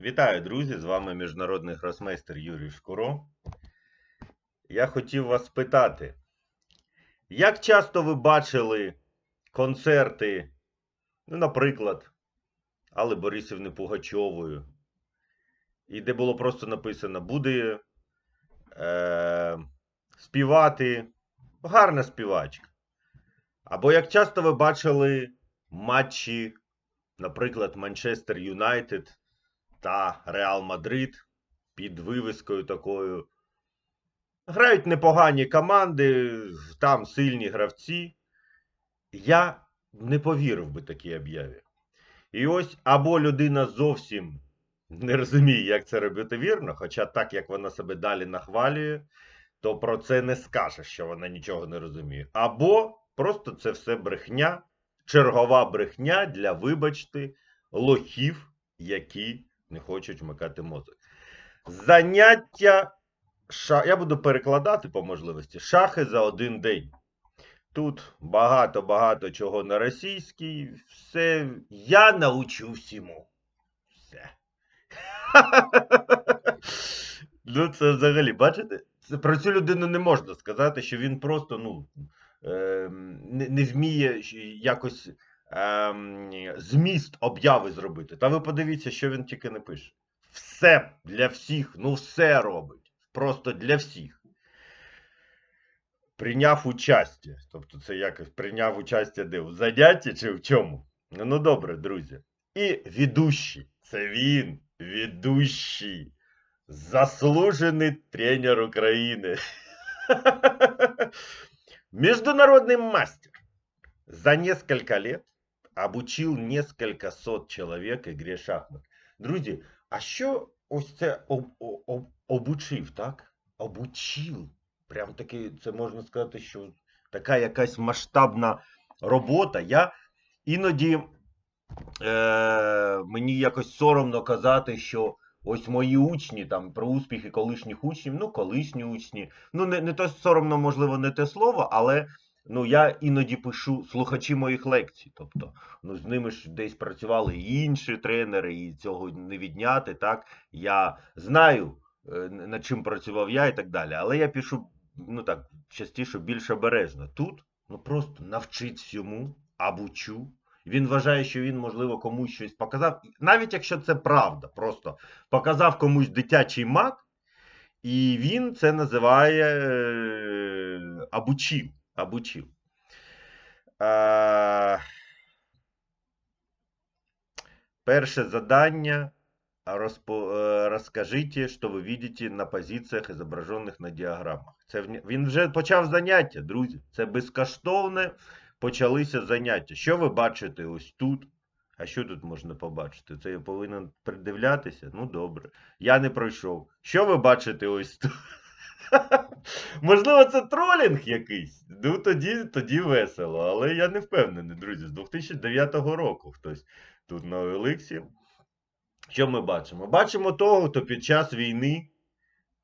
Вітаю, друзі! З вами міжнародний гросмейстер Юрій Шкуро. Я хотів вас спитати, як часто ви бачили концерти, ну, наприклад, Алли Борисівни Пугачової, і де було просто написано, буде е, співати гарна співачка. Або як часто ви бачили матчі, наприклад, Манчестер Юнайтед та Реал Мадрид під вивіскою такою. Грають непогані команди, там сильні гравці. Я не повірив би такій об'яві. І ось або людина зовсім не розуміє, як це робити вірно, хоча так як вона себе далі нахвалює, то про це не скаже, що вона нічого не розуміє. Або просто це все брехня, чергова брехня для, вибачте, лохів, які не хочуть вмикати мозок. Заняття. Ша... Я буду перекладати по можливості. Шахи за один день. Тут багато-багато чого на російській. Все. Я научу всьому. Все. ну, це взагалі, бачите? Це, про цю людину не можна сказати, що він просто, ну. Е, не, не вміє якось ем, зміст обяви зробити. Та ви подивіться, що він тільки не пише. Все для всіх, ну все робить. Просто для всіх. Прийняв участя. Тобто це якось прийняв участя де? У занятті чи в чому? Ну, ну добре, друзі. І ведущий. Це він, ведущий. Заслужений тренер України. Международный мастер. За несколько лет обучил несколько сот чоловік игре шахмат. Друзі, а що ось це об, об, обучив, так? Обучив. Прям таки, це можна сказати, що така якась масштабна робота. Я іноді е, мені якось соромно казати, що ось мої учні, там про успіхи колишніх учнів, ну, колишні учні. Ну, не, не то соромно, можливо, не те слово, але ну, я іноді пишу слухачі моїх лекцій. Тобто, ну, з ними ж десь працювали і інші тренери, і цього не відняти. так. Я знаю, е, над чим працював я і так далі. Але я пишу, ну так, частіше більш обережно. Тут ну просто навчить всьому, обучу. Він вважає, що він, можливо, комусь щось показав. Навіть якщо це правда, просто показав комусь дитячий мат, і він це називає е, А, перше задання. Розпо... е, Розкажіть, що ви бачите на позиціях, зображених на діаграмах. Це Він вже почав заняття, друзі. Це безкоштовне почалися заняття. Що ви бачите ось тут? А що тут можна побачити? Це я повинен придивлятися? Ну, добре. Я не пройшов. Що ви бачите ось тут? Можливо, це тролінг якийсь. Ну, тоді тоді весело. Але я не впевнений, друзі. З 2009 року хтось тут на Олексі. Що ми бачимо? Бачимо того, хто під час війни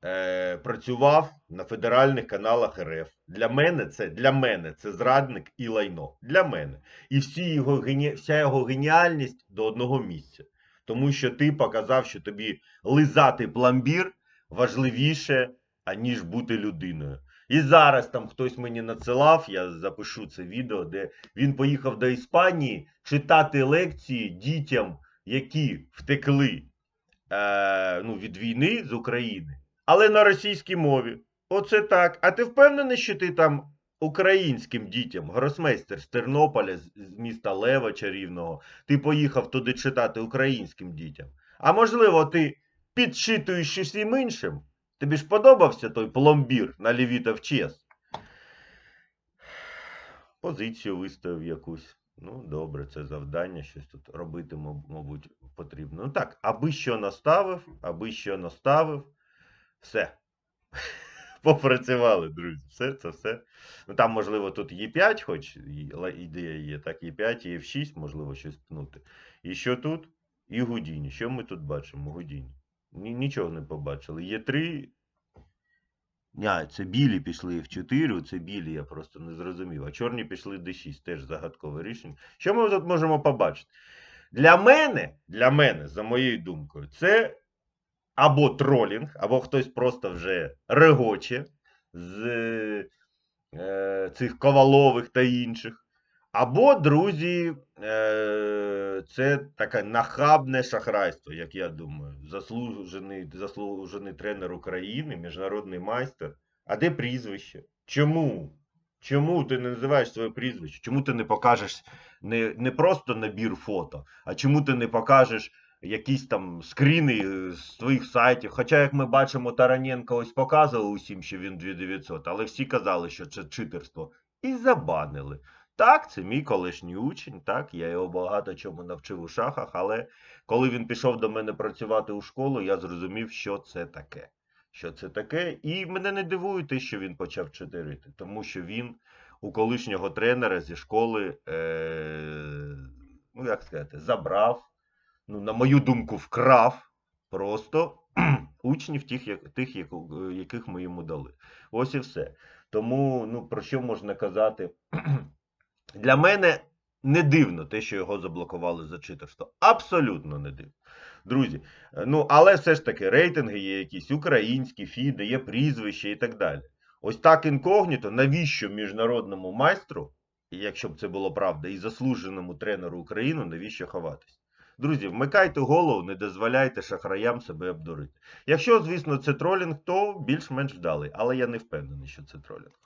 е, працював на федеральних каналах РФ. Для мене це для мене це зрадник і лайно. Для мене. І всі його, вся його геніальність до одного місця. Тому що ти показав, що тобі лизати пломбір важливіше, аніж бути людиною. І зараз там хтось мені надсилав, я запишу це відео, де він поїхав до Іспанії читати лекції дітям, які втекли е, ну, від війни з України але на російській мові. Оце так. А ти впевнений, що ти там українським дітям, гросмейстер з Тернополя, з міста Лева Чарівного, ти поїхав туди читати українським дітям? А можливо, ти підчитуєш усім іншим? Тобі ж подобався той пломбір на Лівітов чес? Позицію виставив якусь. Ну, добре, це завдання, щось тут робити, мабуть, потрібно. Ну так, аби що наставив, аби що наставив. Все. Попрацювали, друзі. Все це все. Ну там, можливо, тут Е5, хоч ідея є, так, Е5 і F6, можливо, щось пнути. І що тут? І Гудіні. Що ми тут бачимо? Гудіні. Нічого не побачили. Є3. А, це білі пішли F4, це білі, я просто не зрозумів. А чорні пішли D6, теж загадкове рішення. Що ми тут можемо побачити? Для мене, для мене, за моєю думкою, це або тролінг, або хтось просто вже регоче з е, цих ковалових та інших. Або, друзі, е, це таке нахабне шахрайство, як я думаю. Заслужений, заслужений тренер України, міжнародний майстер. А де прізвище? Чому? Чому ти не називаєш своє прізвище? Чому ти не покажеш не, не просто набір фото, а чому ти не покажеш якісь там скріни е, з твоїх сайтів? Хоча, як ми бачимо, Тараненко ось показував усім, що він 2900, але всі казали, що це читерство. І забанили. Так, це мій колишній учень, так, я його багато чому навчив у шахах, але коли він пішов до мене працювати у школу, я зрозумів, що це таке. Що це таке, і мене не дивує те, що він почав читерити, тому що він у колишнього тренера зі школи, е, ну як сказати, забрав, ну, на мою думку, вкрав просто учнів тих, тих яких ми йому дали. Ось і все. Тому, ну, про що можна казати? Для мене не дивно те, що його заблокували за читерство. Абсолютно не дивно. Друзі, е, ну але все ж таки рейтинги є якісь українські, фіди, є прізвище і так далі. Ось так інкогніто, навіщо міжнародному майстру, якщо б це було правда, і заслуженому тренеру України, навіщо ховатись? Друзі, вмикайте голову, не дозволяйте шахраям себе обдурити. Якщо, звісно, це тролінг, то більш-менш вдалий, але я не впевнений, що це тролінг.